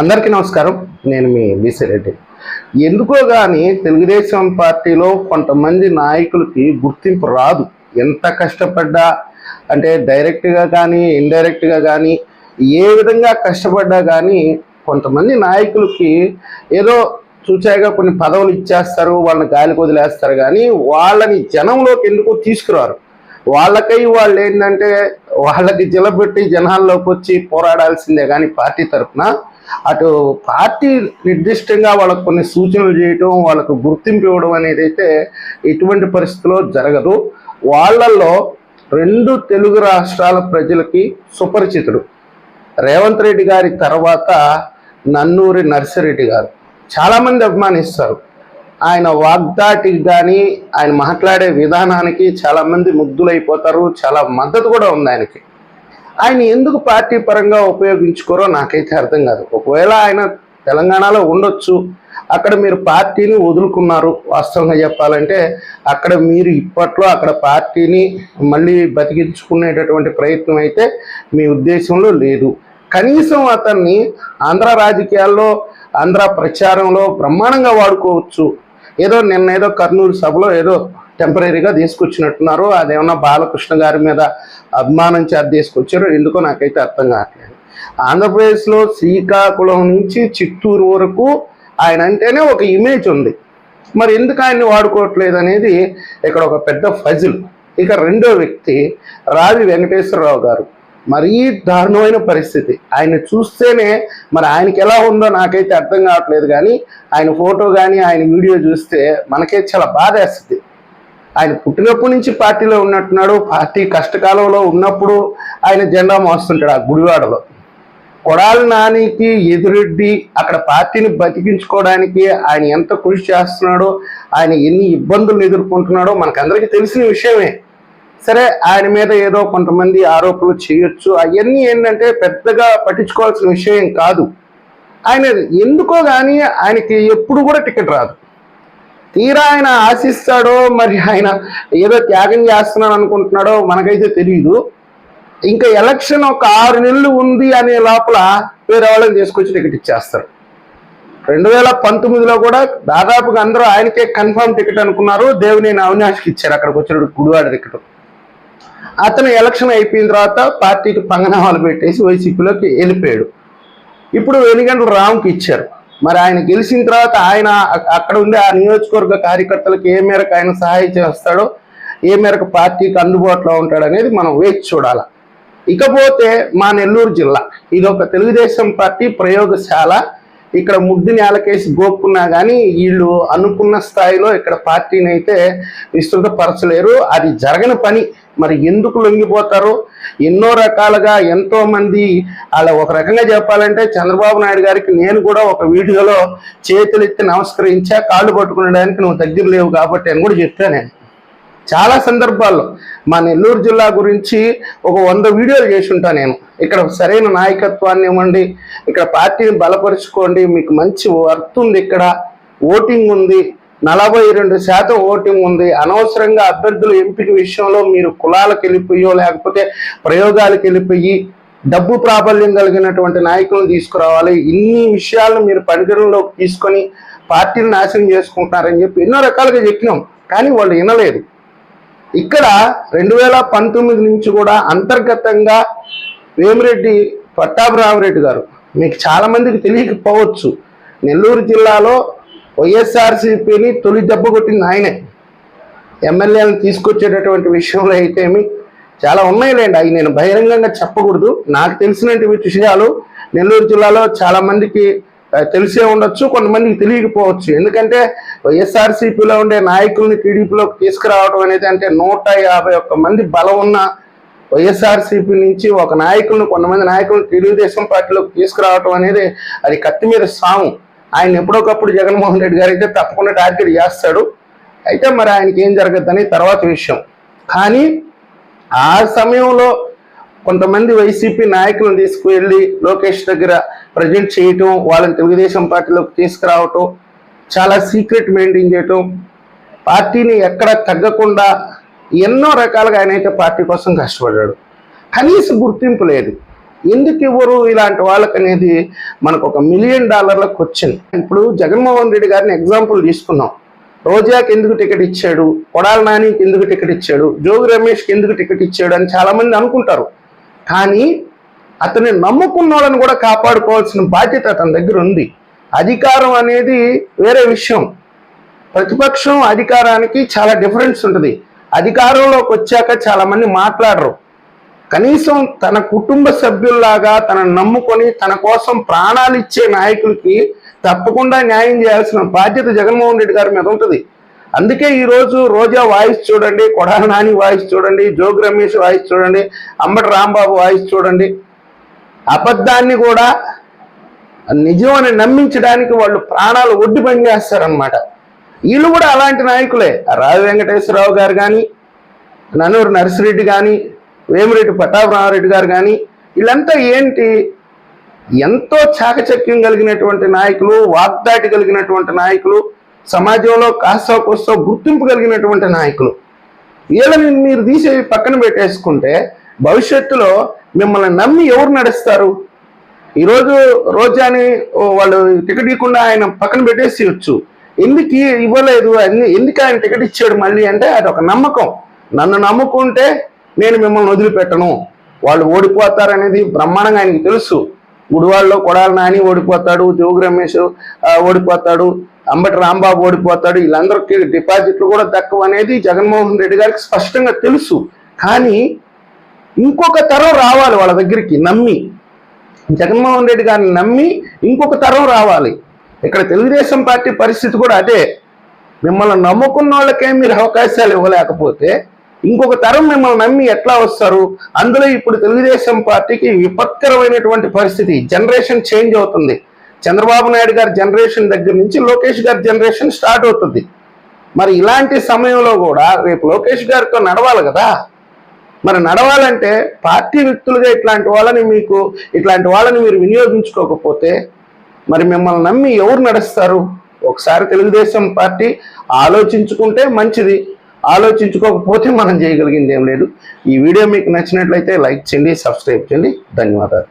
అందరికీ నమస్కారం. నేను మీ బీసీ రెడ్డి. ఎందుకో కానీ తెలుగుదేశం పార్టీలో కొంతమంది నాయకులకి గుర్తింపు రాదు. ఎంత కష్టపడ్డా అంటే డైరెక్ట్గా కానీ ఇండైరెక్ట్గా కానీ ఏ విధంగా కష్టపడ్డా కానీ కొంతమంది నాయకులకి ఏదో చూచాగా కొన్ని పదవులు ఇచ్చేస్తారు వాళ్ళని గాలికి వదిలేస్తారు కానీ వాళ్ళని జనంలోకి ఎందుకో తీసుకురారు? వాళ్ళకై వాళ్ళు ఏంటంటే వాళ్ళకి జిలబెట్టి జనాల్లోకి వచ్చి పోరాడాల్సిందే కానీ పార్టీ తరఫున అటు పార్టీ నిర్దిష్టంగా వాళ్ళకు కొన్ని సూచనలు చేయటం వాళ్ళకు గుర్తింపు ఇవ్వడం అనేది అయితే ఎటువంటి పరిస్థితిలో జరగదు. వాళ్ళల్లో రెండు తెలుగు రాష్ట్రాల ప్రజలకి సుపరిచితుడు రేవంత్ రెడ్డి గారి తర్వాత నన్నూరి నర్సిరెడ్డి గారు. చాలామంది అభిమానిస్తారు. ఆయన వాగ్దాటికి కానీ ఆయన మాట్లాడే విధానానికి చాలామంది ముగ్ధులైపోతారు. చాలా మద్దతు కూడా ఉంది ఆయనకి. ఆయన ఎందుకు పార్టీ పరంగా ఉపయోగించుకోరో నాకైతే అర్థం కాదు. ఒకవేళ ఆయన తెలంగాణలో ఉండొచ్చు అక్కడ మీరు పార్టీని వదులుకున్నారు వాస్తవంగా చెప్పాలంటే అక్కడ మీరు ఇప్పట్లో అక్కడ పార్టీని మళ్ళీ బతికించుకునేటటువంటి ప్రయత్నం అయితే మీ ఉద్దేశంలో లేదు. కనీసం అతన్ని ఆంధ్ర రాజకీయాల్లో ఆంధ్ర ప్రచారంలో బ్రహ్మాండంగా వాడుకోవచ్చు. ఏదో నిన్న ఏదో కర్నూలు సభలో ఏదో టెంపరీగా తీసుకొచ్చినట్టున్నారు. అదేమన్నా బాలకృష్ణ గారి మీద అభిమానం చేత తీసుకొచ్చారో ఎందుకో నాకైతే అర్థం కావట్లేదు. ఆంధ్రప్రదేశ్లో శ్రీకాకుళం నుంచి చిత్తూరు వరకు ఆయన అంటేనే ఒక ఇమేజ్ ఉంది. మరి ఎందుకు ఆయన్ని వాడుకోవట్లేదు అనేది ఇక్కడ ఒక పెద్ద ఫజిల్ ఇక రెండో వ్యక్తి రావి వెంకటేశ్వరరావు గారు. మరీ దారుణమైన పరిస్థితి. ఆయన చూస్తేనే మరి ఆయనకి ఎలా ఉందో నాకైతే అర్థం కావట్లేదు కానీ ఆయన ఫోటో కానీ ఆయన వీడియో చూస్తే మనకే చాలా బాధేస్తుంది. ఆయన పుట్టినప్పటి నుంచి పార్టీలో ఉన్నట్టున్నాడు పార్టీ కష్టకాలంలో ఉన్నప్పుడు ఆయన జెండా మోస్తుంటాడు ఆ గుడివాడలో. కొడాలి నానికి ఎదురెడ్డి అక్కడ పార్టీని బతికించుకోవడానికి ఆయన ఎంత కృషి చేస్తున్నాడో ఆయన ఎన్ని ఇబ్బందులు ఎదుర్కొంటున్నాడో మనకందరికీ తెలిసిన విషయమే. సరే ఆయన మీద ఏదో కొంతమంది ఆరోపణలు చేయొచ్చు. అవన్నీ ఏంటంటే పెద్దగా పట్టించుకోవాల్సిన విషయం కాదు. ఆయన ఎందుకో కానీ ఆయనకి ఎప్పుడు కూడా టికెట్ రాదు. తీరా ఆయన ఆశిస్తాడో మరి ఆయన ఏదో త్యాగం చేస్తున్నాడు అనుకుంటున్నాడో మనకైతే తెలియదు ఇంకా ఎలక్షన్ ఒక ఆరు నెలలు ఉంది అనే లోపల వేరే వాళ్ళని తీసుకొచ్చి టికెట్ ఇచ్చేస్తారు. రెండు వేల పంతొమ్మిదిలో కూడా దాదాపుగా అందరూ ఆయనకే కన్ఫర్మ్ టికెట్ అనుకున్నారు. దేవుని అవినాష్కి ఇచ్చారు. అక్కడికి వచ్చిన గుడివాడ టికెట్. అతను ఎలక్షన్ అయిపోయిన తర్వాత పార్టీకి పంగనామాలు పెట్టేసి వైసీపీలోకి వెళ్ళిపోయాడు. ఇప్పుడు వెనుగంటల రామ్కి ఇచ్చారు. మరి ఆయన గెలిచిన తర్వాత ఆయన అక్కడ ఉండే ఆ నియోజకవర్గ కార్యకర్తలకు ఏ మేరకు ఆయన సహాయం చేస్తాడో ఏ మేరకు పార్టీకి అందుబాటులో ఉంటాడు అనేది మనం వేచి చూడాలి. ఇకపోతే మా నెల్లూరు జిల్లా ఇది ఒక తెలుగుదేశం పార్టీ ప్రయోగశాల. ఇక్కడ ముద్దు నేలకేసి గోక్కున్నా కానీ వీళ్ళు అనుకున్న స్థాయిలో ఇక్కడ పార్టీని అయితే విస్తృతపరచలేరు అది జరగని పని. మరి ఎందుకు లొంగిపోతారు? ఎన్నో రకాలుగా ఎంతో మంది అలా ఒక రకంగా చెప్పాలంటే చంద్రబాబు నాయుడు గారికి నేను కూడా ఒక వీడియోలో చేతులు ఎత్తి నమస్కరించా కాళ్ళు పట్టుకునడానికి నువ్వు దగ్గర లేవు కాబట్టి అని కూడా చెప్పాను నేను. చాలా సందర్భాల్లో మా నెల్లూరు జిల్లా గురించి ఒక వంద వీడియోలు చేసి ఉంటాను నేను. ఇక్కడ సరైన నాయకత్వాన్ని ఇవ్వండి ఇక్కడ పార్టీని బలపరుచుకోండి మీకు మంచి వర్త్ ఉంది ఇక్కడ ఓటింగ్ ఉంది నలభై రెండు శాతం ఓటింగ్ ఉంది. అనవసరంగా అభ్యర్థుల ఎంపిక విషయంలో మీరు కులాలకు వెళ్ళిపోయో లేకపోతే ప్రయోగాలకు వెళ్ళిపోయి డబ్బు ప్రాబల్యం కలిగినటువంటి నాయకులను తీసుకురావాలి. ఇన్ని విషయాలను మీరు పరిగణలోకి తీసుకొని పార్టీని నాశనం చేసుకుంటున్నారని చెప్పి ఎన్నో రకాలుగా చెప్పినాం కానీ వాళ్ళు వినలేదు. ఇక్కడ రెండు వేల పంతొమ్మిది నుంచి కూడా అంతర్గతంగా వేమిరెడ్డి పట్టాభిరామరెడ్డి గారు. మీకు చాలామందికి తెలియకపోవచ్చు. నెల్లూరు జిల్లాలో వైఎస్ఆర్సీపీని తొలి దెబ్బ కొట్టింది ఆయనే. ఎమ్మెల్యేలను తీసుకొచ్చేటటువంటి విషయంలో అయితేమి చాలా ఉన్నాయిలేండి. అవి నేను బహిరంగంగా చెప్పకూడదు. నాకు తెలిసినటువంటి విషయాలు నెల్లూరు జిల్లాలో చాలామందికి తెలిసే ఉండొచ్చు కొంతమందికి తెలియకపోవచ్చు. ఎందుకంటే వైఎస్ఆర్సీపీలో ఉండే నాయకుల్ని టీడీపీలోకి తీసుకురావడం అనేది అంటే నూట యాభై ఒక్క మంది బలం ఉన్న వైఎస్ఆర్సీపీ నుంచి ఒక నాయకులను కొంతమంది నాయకులను తెలుగుదేశం పార్టీలోకి తీసుకురావడం అనేది అది కత్తి మీద సాము. ఆయన ఎప్పుడొకప్పుడు జగన్మోహన్ రెడ్డి గారు అయితే తప్పకుండా టార్గెట్ చేస్తాడు. అయితే మరి ఆయనకి ఏం జరగద్దని తర్వాత విషయం. కానీ ఆ సమయంలో కొంతమంది వైసీపీ నాయకులను తీసుకువెళ్ళి లోకేష్ దగ్గర ప్రజెంట్ చేయటం వాళ్ళని తెలుగుదేశం పార్టీలోకి తీసుకురావటం చాలా సీక్రెట్ మెయింటైన్ చేయటం పార్టీని ఎక్కడ తగ్గకుండా ఎన్నో రకాలుగా ఆయన అయితే పార్టీ కోసం కష్టపడ్డాడు. కనీస గుర్తింపు లేదు. ఎందుకు ఇవ్వరు? ఇలాంటి వాళ్ళకి అనేది మనకు ఒక మిలియన్ డాలర్ల క్వశ్చన్ ఇప్పుడు జగన్మోహన్ రెడ్డి గారిని ఎగ్జాంపుల్ తీసుకున్నాం రోజాకి ఎందుకు టికెట్ ఇచ్చాడు? కొడాల నానికి ఎందుకు టికెట్ ఇచ్చాడు? జోగి రమేష్కి ఎందుకు టికెట్ ఇచ్చాడు అని చాలామంది అనుకుంటారు. కానీ అతన్ని నమ్ముకున్న వాళ్ళని కూడా కాపాడుకోవాల్సిన బాధ్యత అతని దగ్గర ఉంది. అధికారం అనేది వేరే విషయం. ప్రతిపక్షం అధికారానికి చాలా డిఫరెన్స్ ఉంటుంది. అధికారంలోకి వచ్చాక చాలామంది మాట్లాడరు. కనీసం తన కుటుంబ సభ్యుల్లాగా తన నమ్ముకొని తన కోసం ప్రాణాలు ఇచ్చే నాయకులకి తప్పకుండా న్యాయం చేయాల్సిన బాధ్యత జగన్మోహన్ రెడ్డి గారి మీద ఉంటుంది. అందుకే ఈరోజు రోజా వాయిస్ చూడండి కొడాల నాని వాయిస్ చూడండి జోగి రమేష్ వాయిస్ చూడండి అంబటి రాంబాబు వాయిస్ చూడండి. అబద్ధాన్ని కూడా నిజం అని నమ్మించడానికి వాళ్ళు ప్రాణాలు ఒడ్డు పని వీళ్ళు కూడా అలాంటి నాయకులే. రావి వెంకటేశ్వరరావు గారు కానీ నన్నూరు నర్సిరెడ్డి కానీ వేమిరెడ్డి పట్టాభరామరెడ్డి గారు కానీ వీళ్ళంతా ఏంటి? ఎంతో చాకచక్యం కలిగినటువంటి నాయకులు వాగ్దాటి కలిగినటువంటి నాయకులు సమాజంలో కాస్త కోస్తో గుర్తింపు కలిగినటువంటి నాయకులు. వీళ్ళని మీరు తీసే పక్కన పెట్టేసుకుంటే భవిష్యత్తులో మిమ్మల్ని నమ్మి ఎవరు నడుస్తారు? ఈరోజు రోజాని అని వాళ్ళు టికెట్ ఇవ్వకుండా ఆయన పక్కన పెట్టేసి ఇవ్వచ్చు ఎందుకు ఇవ్వలేదు? అన్ని ఎందుకు ఆయన టికెట్ ఇచ్చాడు మళ్ళీ అంటే అది ఒక నమ్మకం. నన్ను నమ్ముకుంటే నేను మిమ్మల్ని వదిలిపెట్టను. వాళ్ళు ఓడిపోతారనేది బ్రహ్మాండంగా ఆయనకి తెలుసు. గుడివాళ్ళలో కొడాల నాని ఓడిపోతాడు జోగు రమేష్ ఓడిపోతాడు అంబటి రాంబాబు ఓడిపోతాడు. వీళ్ళందరికీ డిపాజిట్లు కూడా తక్కువ అనేది జగన్మోహన్ రెడ్డి గారికి స్పష్టంగా తెలుసు. కానీ ఇంకొక తరం రావాలి వాళ్ళ దగ్గరికి నమ్మి. జగన్మోహన్ రెడ్డి గారిని నమ్మి ఇంకొక తరం రావాలి. ఇక్కడ తెలుగుదేశం పార్టీ పరిస్థితి కూడా అదే. మిమ్మల్ని నమ్ముకున్న వాళ్ళకే మీరు అవకాశాలు ఇవ్వలేకపోతే ఇంకొక తరం మిమ్మల్ని నమ్మి ఎట్లా వస్తారు? అందులో ఇప్పుడు తెలుగుదేశం పార్టీకి విపత్కరమైనటువంటి పరిస్థితి జనరేషన్ చేంజ్ అవుతుంది. చంద్రబాబు నాయుడు గారి జనరేషన్ దగ్గర నుంచి లోకేష్ గారి జనరేషన్ స్టార్ట్ అవుతుంది. మరి ఇలాంటి సమయంలో కూడా రేపు లోకేష్ గారితో నడవాలి కదా? మరి నడవాలంటే పార్టీ వ్యక్తులుగా ఇట్లాంటి వాళ్ళని మీకు ఇట్లాంటి వాళ్ళని మీరు వినియోగించుకోకపోతే మరి మిమ్మల్ని నమ్మి ఎవరు నడుస్తారు? ఒకసారి తెలుగుదేశం పార్టీ ఆలోచించుకుంటే మంచిది. ఆలోచించుకోకపోతే మనం చేయగలిగింది ఏం లేదు. ఈ వీడియో మీకు నచ్చినట్లయితే లైక్ చేయండి సబ్స్క్రైబ్ చేయండి. ధన్యవాదాలు.